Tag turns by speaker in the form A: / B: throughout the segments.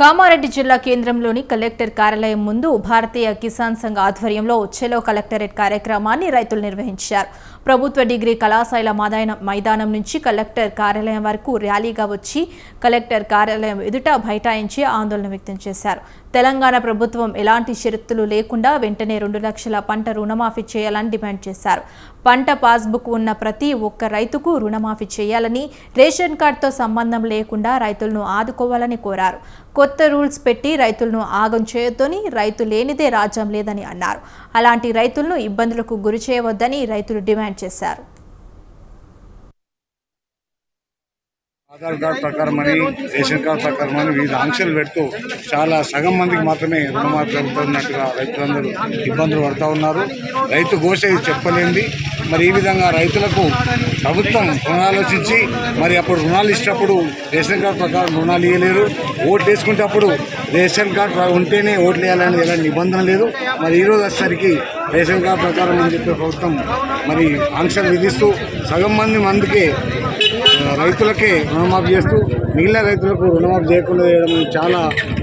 A: కామారెడ్డి జిల్లా కేంద్రంలోని కలెక్టర్ కార్యాలయం ముందు భారతీయ కిసాన్ సంఘ్ ఆధ్వర్యంలో చెలో కలెక్టరేట్ కార్యక్రమాన్ని రైతులు నిర్వహించారు. ప్రభుత్వ డిగ్రీ కళాశాల మాదాయన మైదానం నుంచి కలెక్టర్ కార్యాలయం వరకు ర్యాలీగా వచ్చి కలెక్టర్ కార్యాలయం ఎదుట బైఠాయించి ఆందోళన వ్యక్తం చేశారు. తెలంగాణ ప్రభుత్వం ఎలాంటి షరతులు లేకుండా వెంటనే రెండు లక్షల పంట రుణమాఫీ చేయాలని డిమాండ్ చేశారు. పంట పాస్బుక్ ఉన్న ప్రతి ఒక్క రైతుకు రుణమాఫీ చేయాలని రేషన్ కార్డుతో సంబంధం లేకుండా రైతులను ఆదుకోవాలని కోరారు. కొత్త కొత్త రూల్స్ పెట్టి రైతులను ఆగం చేయొద్దని రైతు లేనిదే రాజ్యం లేదని అన్నారు. అలాంటి రైతులను ఇబ్బందులకు గురి చేయవద్దని రైతులు డిమాండ్ చేశారు.
B: ఆధార్ కార్డు ప్రకారం అని రేషన్ కార్డు ప్రకారం అని వివిధ ఆంక్షలు పెడుతూ చాలా సగం మందికి మాత్రమే రుణమాఫీ జరుగుతున్నట్టుగా రైతులందరూ ఇబ్బందులు పడుతూ ఉన్నారు. రైతు ఘోష చెప్పలేంది. మరి ఈ విధంగా రైతులకు ప్రభుత్వం రుణాలోచించి మరి అప్పుడు రుణాలు ఇచ్చినప్పుడు రేషన్ కార్డ్ ప్రకారం రుణాలు ఇవ్వలేరు ఓట్లు వేసుకుంటప్పుడు రేషన్ కార్డ్ ఉంటేనే ఓట్లు వేయాలని ఎలాంటి నిబంధన లేదు. మరి ఈరోజు వచ్చేసరికి రేషన్ కార్డ్ ప్రకారం అని చెప్పే ప్రభుత్వం మరి ఆంక్షలు విధిస్తూ సగం మంది మందికే రైతులకే రుణమాఫీ చేస్తూ మిగిలిన రైతులకు రుణమాఫీ చేయకుండా చేయడం చాలా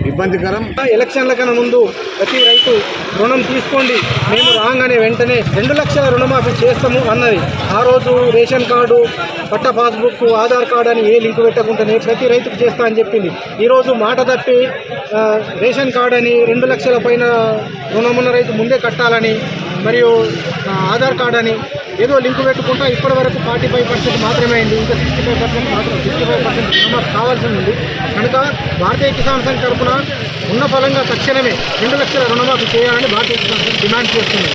B: ఇబ్బందికరం.
C: ఎలక్షన్ల కన్నా ముందు ప్రతి రైతు రుణం తీసుకోండి. మేము రాగానే వెంటనే రెండు లక్షల రుణమాఫీ చేస్తాము అన్నది. ఆ రోజు రేషన్ కార్డు పట్ట పాస్బుక్ ఆధార్ కార్డు అని ఏ లింక్ పెట్టకుండానే ప్రతి రైతుకు చేస్తా అని చెప్పింది. ఈరోజు మాట తప్పి రేషన్ కార్డు అని రెండు లక్షల పైన రుణమున్న రైతు ముందే కట్టాలని మరియు ఆధార్ కార్డు అని ఏదో లింక్ పెట్టుకుంటా ఇప్పటి వరకు ఫార్టీ ఫైవ్ పర్సెంట్ మాత్రమే అయింది. ఇంకా సిక్స్టీ ఫైవ్ పర్సెంట్ మాత్రం సిక్స్టీ ఫైవ్ పర్సెంట్ రుణమాఫీ కావాల్సి ఉంది. కనుక భారతీయ కిసాన్ సంఘ్ తరఫున ఉన్న ఫలంగా తక్షణమే రెండు లక్షల రుణమాఫీ చేయాలని భారతీయ కిసాన్ సంఘ్ డిమాండ్ చేస్తుంది.